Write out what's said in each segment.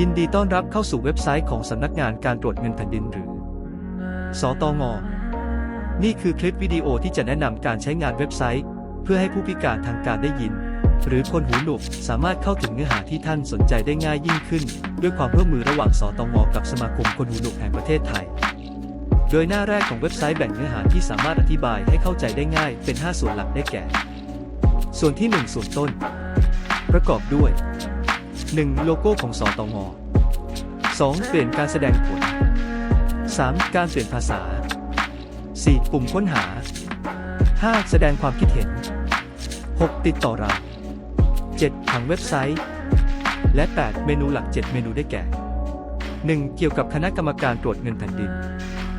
ยินดีต้อนรับเข้าสู่เว็บไซต์ของสำนักงานการตรวจเงินแผ่นดินหรือ สตง นี่คือคลิปวิดีโอที่จะแนะนำการใช้งานเว็บไซต์ เพื่อให้ผู้พิการทางการได้ยิน หรือคนหูหนวกสามารถเข้าถึงเนื้อหาที่ท่านสนใจได้ง่ายยิ่งขึ้น ด้วยความร่วมมือระหว่างสตง กับสมาคมคนหูหนวกแห่งประเทศไทย โดยหน้าแรกของเว็บไซต์แบ่งเนื้อหาที่สามารถอธิบายให้เข้าใจได้ง่ายเป็น 5 ส่วนหลักได้แก่ ส่วนที่ 1 ส่วนต้น ประกอบด้วย 1. โลโก้ของสอตง 2. เปลี่ยนการแสดงผล 3. การเปลี่ยนภาษา 4. ปุ่มค้นหา 5. แสดงความคิดเห็น 6. ติดต่อเรา 7. ผังเว็บไซต์ และ 8. เมนูหลัก 7 เมนูได้แก่ 1. เกี่ยวกับคณะกรรมการตรวจเงินแผ่นดิน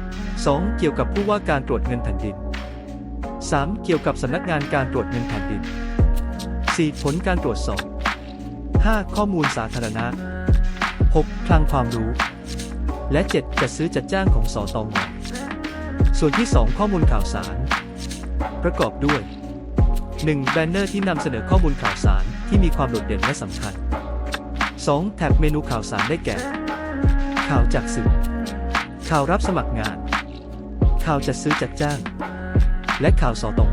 2. เกี่ยวกับผู้ว่าการตรวจเงินแผ่นดิน 3. เกี่ยวกับสำนักงานการตรวจเงินแผ่นดิน 4. ผลการตรวจสอบ 5. ข้อมูลสาธารณะ 6. คลังความรู้ และ 7. จัดซื้อจัดจ้างของสตองส่วนที่ 2 ข้อมูลข่าวสาร ประกอบด้วย 1. แบนเนอร์ที่นำเสนอข้อมูลข่าวสารที่มีความโดดเด่นและสำคัญ 2. แท็บเมนูข่าวสารได้แก่ ข่าวจากสื่อ ข่าวรับสมัครงาน ข่าวจัดซื้อจัดจ้าง และข่าวสตอง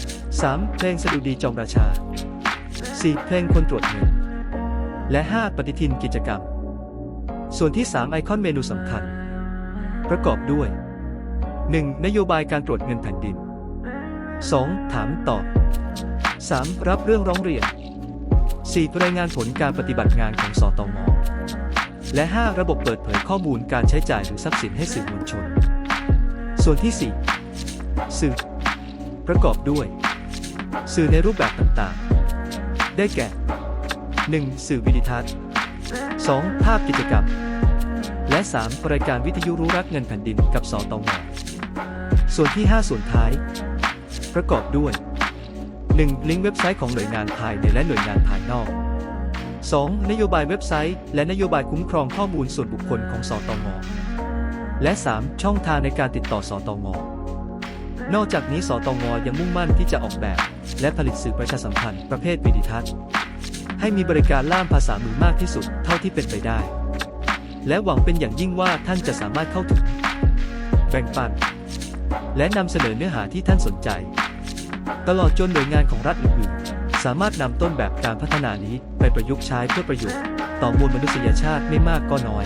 3. เพลงสดุดีจอมราชา 4. เพลงคนตรวจเงิน และ 5. ปฏิทินกิจกรรม ส่วนที่ 3 ไอคอนเมนูสำคัญ ประกอบด้วย 1. นโยบายการตรวจเงินแผ่นดิน 2. ถามตอบ 3. รับเรื่องร้องเรียน 4. รายงานผลการปฏิบัติงานของสตงและ 5. ระบบเปิดเผยข้อมูลการใช้จ่ายหรือทรัพย์สินให้สื่อมวลชน ส่วนที่ 4 สื่อ ประกอบด้วย สื่อในรูปแบบต่างๆ ได้แก่ 1. สื่อวิดิทัศน์ 2. ภาพกิจกรรม และ 3. รายการวิทยุรู้รักเงินแผ่นดินกับสตงส่วนที่ 5 ส่วนท้าย ประกอบด้วย 1. ลิงก์เว็บไซต์ของหน่วยงานภายในและหน่วยงานภายนอก 2. นโยบายเว็บไซต์ และนโยบายคุ้มครองข้อมูลส่วนบุคคลของสตงและ 3. ช่องทางในการติดต่อสตงนอกจากนี้สตงยังมุ่งมั่นที่จะออกแบบ และผลิตสื่อประชาสัมพันธ์ประเภทวิดิทัศน์ ให้มีบริการล่ามภาษามือมากที่สุดเท่าที่เป็นไปได้ และหวังเป็นอย่างยิ่งว่าท่านจะสามารถเข้าถึง แบ่งปัน และนำเสนอเนื้อหาที่ท่านสนใจ ตลอดจนหน่วยงานของรัฐอื่นๆ สามารถนำต้นแบบการพัฒนานี้ไปประยุกต์ใช้เพื่อประโยชน์ ต่อมวลมนุษยชาติไม่มากก็น้อย